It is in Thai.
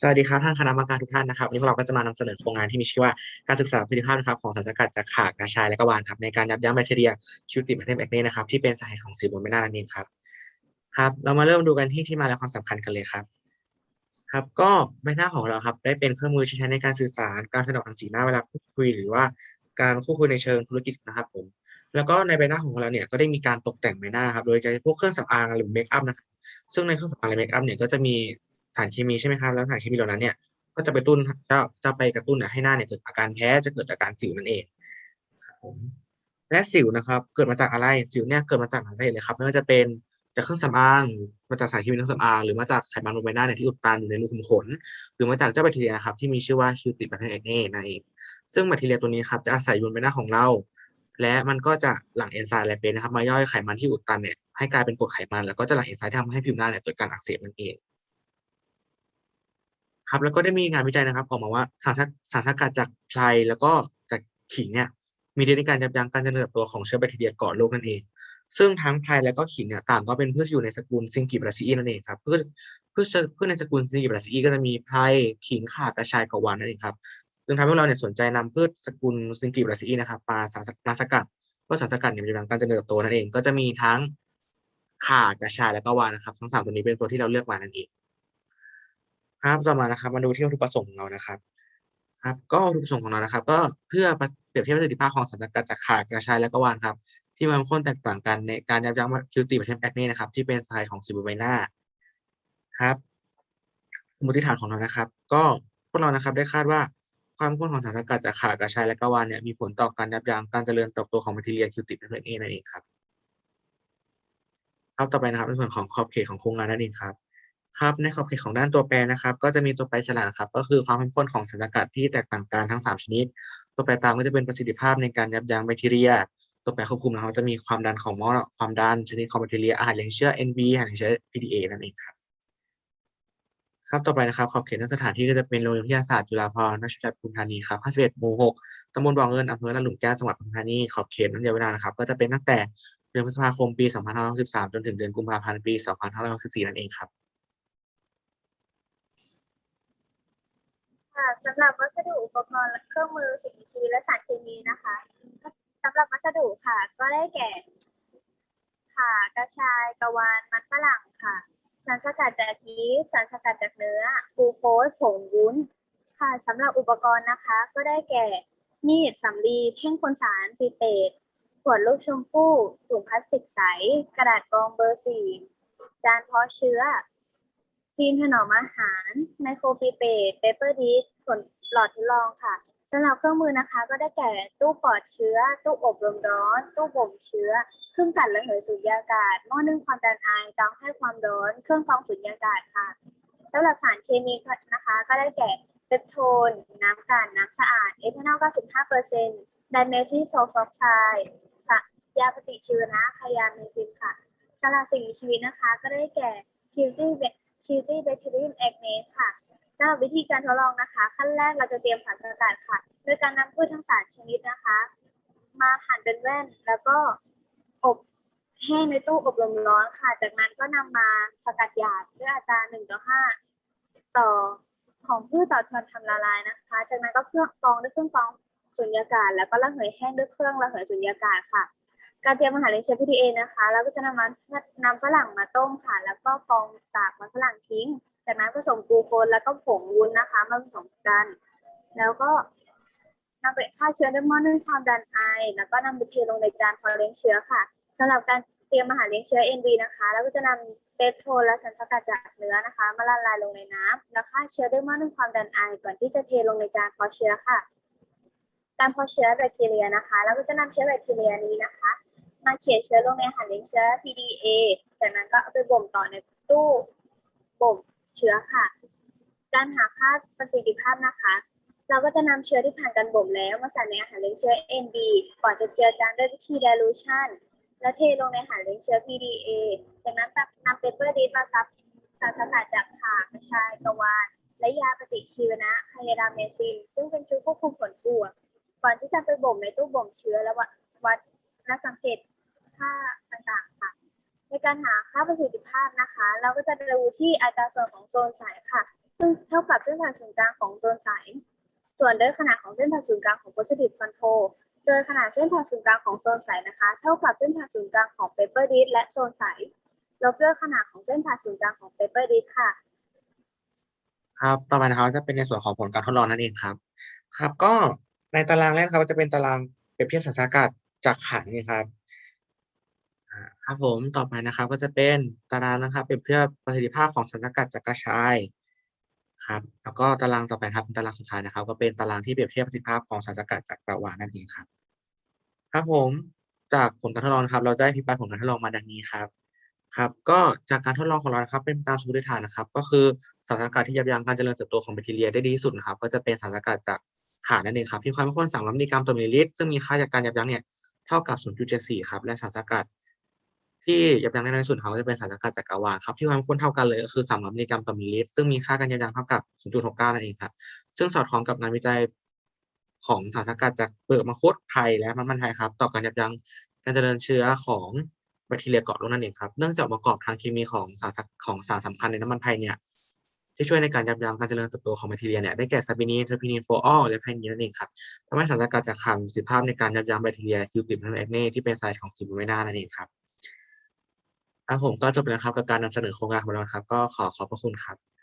สวัสดีครับท่านคณะกรรมการทุกท่านนะครับวันนี้พวกเราก็จะมานำเสนอโครงงานที่มีชื่อว่าการศึกษาประสิทธิภาพนะครับของสารสกัดจากขากระชายและกวานครับในการยับยั้งแบคทีเรียคิวติดแบคทีเรียแบคเน่นะครับที่เป็นสาเหตุของสิวบนใบหน้านั่นเองครับครับ เรามาเริ่มดูกันที่ที่มาและความสำคัญกันเลยครับ ครับก็ใบหน้าของเราครับได้เป็นเครื่องมือที่ใช้ในการสื่อสาร การแสดงออกทางสีหน้าเวลาพูดคุยหรือว่าการพูดคุยในเชิงธุรกิจนะครับผมแล้วก็ในใบหน้าของเราเนี่ยก็ได้มีการตกแต่งใบหน้าครับโดยใช้พวกเครื่องสำอางหรือเมคอัพนะครับซึ่งในเครื่องสำอางหรือเมคอัพเนี่ยก็จะมี สารเคมีใช่ไหมครับแล้วสารเคมีเหล่านั้นเนี่ยก็จะไปตุ้นจะจะไปกระตุ้นให้หน้าเนี่ยเกิดอาการแพ้จะเกิดอาการสิวนั่นเองและสิวนะครับ เกิดมาจากอะไรสิวเนี่ยเกิดมาจากหลายสาเหตุเลยครับไม่ว่าจะเป็นจากเครื่องสำอางมาจากสารเคมีในเครื่องสำอางหรือมาจากไขมันบนใบหน้าเนี่ยที่อุดตันอยู่ในรูขุมขน หรือมาจากเจ้าแบคทีเรียนะครับที่มีชื่อว่าคิวติดแบคทีเรียเน่นั่นเองซึ่งแบคทีเรียตัวนี้ครับจะอาศัยอยู่บนใบหน้าของเรา และมันก็จะหลั่งเอนไซม์ไลเปสนะครับมาย่อยไขมันที่อุดตันเนี่ยให้กลายเป็นกรดไขมันแล้วก็จะหลั่งเอนไซม์ที่ทำให้ผิวหน้าเนี่ยเกิดการอักเสบนั่นเอง ครับ แล้วก็ได้มีงานวิจัยนะครับออกมาว่าสารสารสกัดจากไพรแล้วก็จากขิงเนี่ยมีฤทธิ์ในการยับยั้งการเจริญเติบโตของเชื้อแบคทีเรียก่อโรคนั่นเอง ซึ่งทั้งไพรและก็ขิงเนี่ยต่างก็เป็นพืชอยู่ในสกุลซิงกิบราซีนั่นเองครับพืชพืชพืชในสกุลซิงกิบราซีก็จะมีไพรขิงข่ากระชายกวานนั่นเองครับซึ่งทำให้เราเนี่ยสนใจนำพืชสกุลซิงกิบราซีนะครับมาสารมาสกัดเพราะสารสกัดเนี่ยมันจะยับยังการเจริญเติบโตนั่นเองก็จะมีทั้งข่ากระชายและก็วานนะครับ ทั้งสามตัวนี้เป็นตัวที่เราเลือกมานั่นเอง ครับต่อมานะครับ มาดูที่วัตถุประสงค์ของเรานะครับ ครับ ก็วัตถุประสงค์ของเรานะครับ ก็เพื่อเปรียบเทียบประสิทธิภาพของสารกัดจากข่ากระชายและก็วานครับ ที่มันค่อนแตกต่างกันในการยับยั้งคิวติประเทศแอคเน่นะครับ ที่เป็นสาเหตุของสิวใบน้าครับสมมติฐานของเรานะครับ ก็พวกเรานะครับได้คาดว่าความข้นของสารสกัดจากข่ากระชายและก็วานเนี่ยมีผลต่อการยับยั้งการเจริญเติบโตของแบคทีเรียคิวติประเทศเอนั่นเองครับครับต่อไปนะครับในส่วนของขอบเขตของโครงงานนั่นเองครับ ครับในขอบเขตของด้านตัวแปรนะครับ ก็จะมีตัวแปรฉลาดนครับ ก็คือความเข้มข้นของสารสกัดที่แตกต่างกันทั้ง 3 ชนิด ตัวแปรตามก็จะเป็นประสิทธิภาพในการยับยั้งแบคทีเรีย ตัวแปรควบคุมนะครับจะมีความดันของหม้อความดันชนิดของแบคทีเรียอาหารเลี้ยงเชื้อ NB อาหารเลี้ยงเชื้อ PDA นั่นเองครับครับต่อไปนะครับขอบเขตสถานที่ก็จะเป็นโรงเรียนวิทยาศาสตร์จุฬาภรณ์ราชภัฏปทุมธานีครับ51หมู่6ตำบลบ่อเงินอำเภอลาดหลุมแก้วจังหวัดปทุมธานีขอบเขตระยะเวลานะครับ ก็จะเป็นตั้งแต่เดือนพฤษภาคมปี 2563 จนถึงเดือนกุมภาพันธ์ปี 2564 นั่นเองครับ ค่ะสำหรับวัสดุอุปกรณ์และเครื่องมือสิ่งมีชีวิตและสารเคมีนะคะสำหรับวัสดุค่ะ ก็ได้แก่ข่ากระชายกระวานมันฝรั่งค่ะสารสกัดจากยีสต์สารสกัดจากเนื้อกลูโคสผงวุ้น ค่ะสำหรับอุปกรณ์นะคะ ก็ได้แก่มีดสำลีแท่งคนสารปีเตดขวดลูกชมพู่ถุงพลาสติกใส กระดาษกรองเบอร์สี่จานเพาะเชื้อ ฟิล์มถนอมอาหารไมโครปีเปตเปเปอร์ดิสผลหลอดทดลองค่ะสำหรับเครื่องมือนะคะ ก็ได้แก่ตู้ปลอดเชื้อ ตู้อบลมร้อน ตู้บ่มเชื้อ เครื่องกัดระเหยสุญญากาศ หม้อนึ่งความดันไอเตาให้ความร้อน เครื่องกรองสุญญากาศค่ะสำหรับสารเคมีนะคะ ก็ได้แก่เปปโทน น้ำกันน้ำสะอาด เอทานอล 95%ไดเมทิลโซฟอกไซด์ยาปฏิชีวนะคายาเมซินค่ะสำหรับสิ่งมีชีวิตนะคะ ก็ได้แก่คิวตี้ คิวตี้แบคทีเรียมแอคเนสค่ะสำหรับวิธีการทดลองนะคะ ขั้นแรกเราจะเตรียมสารสกัดค่ะ โดยการนำพืชทั้งสามชนิดนะคะ มาหั่นเป็นแว่น แล้วก็อบแห้งในตู้อบลมร้อนค่ะ จากนั้นก็นำมาสกัดหยาบด้วยอัตรา1ต่อ5ต่อของพืชต่อทวนทำละลายนะคะ จากนั้นก็เครื่องกรองด้วยเครื่องกรองสุญญากาศ แล้วก็ระเหยแห้งด้วยเครื่องระเหยสุญญากาศค่ะ การเตรียมอาหารเลี้ยงเชื้อ PDA นะคะแล้วก็จะนำมานำฝรั่งมาต้มค่ะ แล้วก็กรองกากมันฝรั่งทิ้ง จากนั้นผสมกูโคนแล้วก็ผงวุ้นนะคะมาผสมกัน แล้วก็นำไปฆ่าเชื้อด้วยหม้อนึ่งความดันไอ แล้วก็นำไปเทลงในจานพอเลี้ยงเชื้อค่ะสำหรับการเตรียมอาหารเลี้ยงเชื้อ NV นะคะ แล้วก็จะนำเปปโทนและสารสกัดจากเนื้อนะคะ มาละลายลงในน้ำแล้วฆ่าเชื้อด้วยหม้อนึ่งความดันไอ ก่อนที่จะเทลงในจานเพาะเชื้อค่ะ การเพาะเชื้อแบคทีเรียนะคะ แล้วก็จะนำเชื้อแบคทีเรียนี้นะคะ มาเขียนเชื้อลงในอาหารเลี้ยงเชื้อ PDA จากนั้นก็เอาไปบ่มต่อในตู้บ่มเชื้อค่ะ การหาค่าประสิทธิภาพนะคะ เราก็จะนำเชื้อที่ผ่านการบ่มแล้วมาใส่ในอาหารเลี้ยงเชื้อ NB ก่อนจะเจือจางด้วยวิธี dilution และเทลงในอาหารเลี้ยงเชื้อ PDA จากนั้นนำเปเปอร์ดิสมาซับสารสกัดจากข่ากระชายกระวานและยาปฏิชีวนะไคยาดาเมซิน ซึ่งเป็นชุดควบคุมผลบวกก่อนที่จะไปบ่มในตู้บ่มเชื้อและวัดและสังเกต ค่าต่างๆค่ะ ในการหาค่าประสิทธิภาพนะคะ เราก็จะดูที่อัตราส่วนของโซนสายค่ะ ซึ่งเท่ากับเส้นผ่านศูนย์กลางของโซนสาย ส่วนด้วยขนาดของเส้นผ่านศูนย์กลางของ positive control โดยขนาดเส้นผ่านศูนย์กลางของโซนสายนะคะ เท่ากับเส้นผ่านศูนย์กลางของ paper d i s และโซนสายลบด้วยขนาดของเส้นผ่านศูนย์กลางของ paper d i s ค่ะครับต่อไปนะครับจะเป็นในส่วนของผลการทดลองนั่นเองครับ ครับ ก็ในตารางแรกนะครับจะเป็นตารางเปรียบเทียบสารสกัดจากขันนี่ครับ ครับผมต่อไปนะครับก็จะเป็นตารางนะครับ เปรียบเทียบประสิทธิภาพของสารสกัดจากกระชายครับ แล้วก็ตารางต่อไปครับเป็นตารางสุดท้ายนะครับ ก็เป็นตารางที่เปรียบเทียบประสิทธิภาพของสารสกัดจากกระวานนั่นเองครับ ครับผมจากผลการทดลองครับ เราได้อภิปรายผลการทดลองมาดังนี้ครับ ครับ ก็จากการทดลองของเรานะครับ เป็นตามสมมติฐานนะครับ ก็คือสารสกัดที่ยับยั้งการเจริญเติบโตของแบคทีเรียได้ดีที่สุดนะครับ ก็จะเป็นสารสกัดจากข่านั่นเองครับที่ความเข้มข้น3มิลลิกรัมต่อมิลลิลิตรซึ่งมีค่าจากการยับยั้งเนี่ยเท่ากับ 0.74 ครับ และสารสกัด ที่ยับยั้งได้ในสุดครับก็จะเป็นสารสกัดจากกะวานครับที่ความเข้มข้นเท่ากันเลยก็คือ3มิลลิกรัมต่อมิลลิลิตรซึ่งมีค่าการยับยั้งเท่ากับ 0.69 นั่นเองครับ ซึ่งสอดคล้องกับงานวิจัยของสารสกัดจากเปลือกมังคุดไทยและมันมันไทยครับ ต่อการยับยั้งการเจริญเชื้อของแบคทีเรียเกาะโรคนั่นเองครับ เนื่องจากประกอบทางเคมีของสารสกของสารสำคัญในน้ำมันไทยเนี่ยที่ช่วยในการยับยั้งการเจริญเติบโตของแบคทีเรียเนี่ยได้แก่ซาบินีเทอร์พินินโฟออลและไพนีนนั่นเองครับทำให้สารสกัดจากข่ามีประสิทธิภาพในการยับยั้งแบคทีเรียคิวติดแอคเน่ที่เป็นสาเหตุของซิมเมนานั่นเองครับ ครับผมก็จบไปแล้วครับกับการนำเสนอโครงการของเราครับ ก็ขอขอบพระคุณครับ